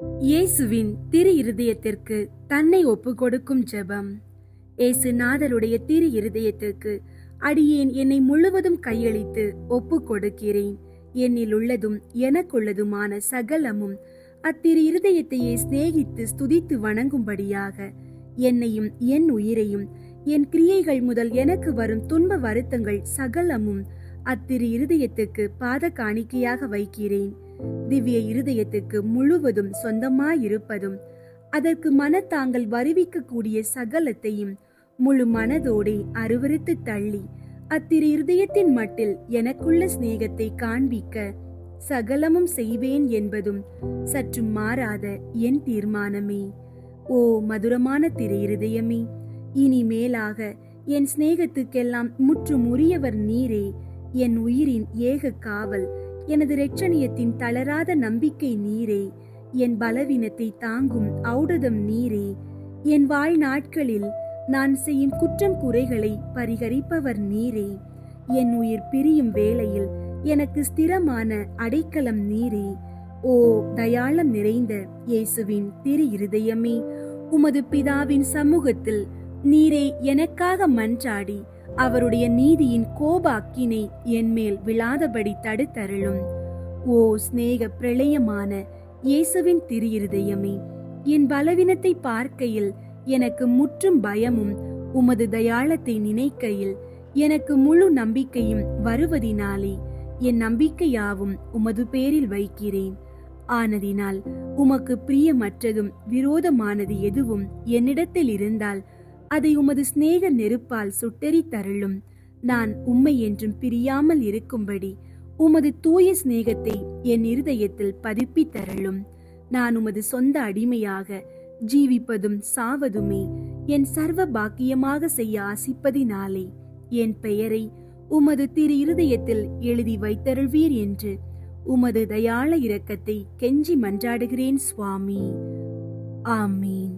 இயேசுவின் திரு இருதயத்திற்கு தன்னை ஒப்பு கொடுக்கும் ஜெபம். இயேசு நாதருடைய திரு இருதயத்திற்கு அடியேன் என்னை முழுவதும் கையளித்து ஒப்பு கொடுக்கிறேன் என்னில் உள்ளதும் எனக்குள்ளதுமான சகலமும் அத்திரு இருதயத்தையே சிநேகித்து ஸ்துதித்து வணங்கும்படியாக என்னையும் என் உயிரையும் என் கிரியைகள் முதல் எனக்கு வரும் துன்ப வருத்தங்கள் சகலமும் அத்திரு இருதயத்துக்கு பாத காணிக்கையாக வைக்கிறேன். திவ்ய இருதயத்துக்கு முழுவதும் சொந்தமாயிருப்பதும் அதற்கு மனத்தாங்கள் வருவிக்கக்கூடிய சகலத்தையும் முழு மனதோடே அருவறுத்து தள்ளி அத்திரு இருதயத்தின் மட்டில் எனக்குள்ள சிநேகத்தை காண்பிக்க சகலமும் செய்வேன் என்பதும் சற்று மாறாத என் தீர்மானமே. ஓ மதுரமான திரு இருதயமே இனி மேலாக என் சிநேகத்துக்கெல்லாம் முற்றும் உரியவர் நீரே. என் உயிரின் ஏக காவல் எனது இரட்சணியத்தின் தளராத நம்பிக்கை நீரே. என் பலவீனத்தை தாங்கும் ஔடதம் நீரே. என் வாழ்நாட்களில் நான் செய்யும் குற்றம் குறைகளை பரிகரிப்பவர் நீரே. என் உயிர் பிரியும் வேளையில் எனக்கு ஸ்திரமான அடைக்கலம் நீரே. ஓ தயாளம் நிறைந்த இயேசுவின் திரு இருதயமே உமது பிதாவின் சமூகத்தில் நீரே எனக்காக மன்றாடி. அவருடைய நீதியின் கோப அக்கினை என்மேல் விழாதபடி தடுத்தருளும். ஓ சிநேக பிரளயமான இயேசுவின் திரு இருதயமே என் பலவீனத்தை பார்க்கையில் எனக்கு முற்றும் பயமும் உமது தயாளத்தை நினைக்கையில் எனக்கு முழு நம்பிக்கையும் வருவதினாலே என் நம்பிக்கையாவும் உமது பேரில் வைக்கிறேன். ஆனதினால் உமக்கு பிரியமற்றதும் விரோதமானது எதுவும் என்னிடத்தில் இருந்தால் அதை உமது சிநேக நெருப்பால் சுட்டெறி தருளும். நான் உம்மை என்றும் பிரியாமல் இருக்கும்படி உமது தூய சிநேகத்தை என் இருதயத்தில் பதிப்பி தருளும். நான் உமது சொந்த அடிமையாக ஜீவிப்பதும் சாவதுமே என் சர்வ பாக்கியமாக செய்ய ஆசிப்பதினாலே என் பெயரை உமது திரு இருதயத்தில் எழுதி வைத்தருள்வீர் என்று உமது தயாள இரக்கத்தை கெஞ்சி மன்றாடுகிறேன் சுவாமி. ஆமீன்.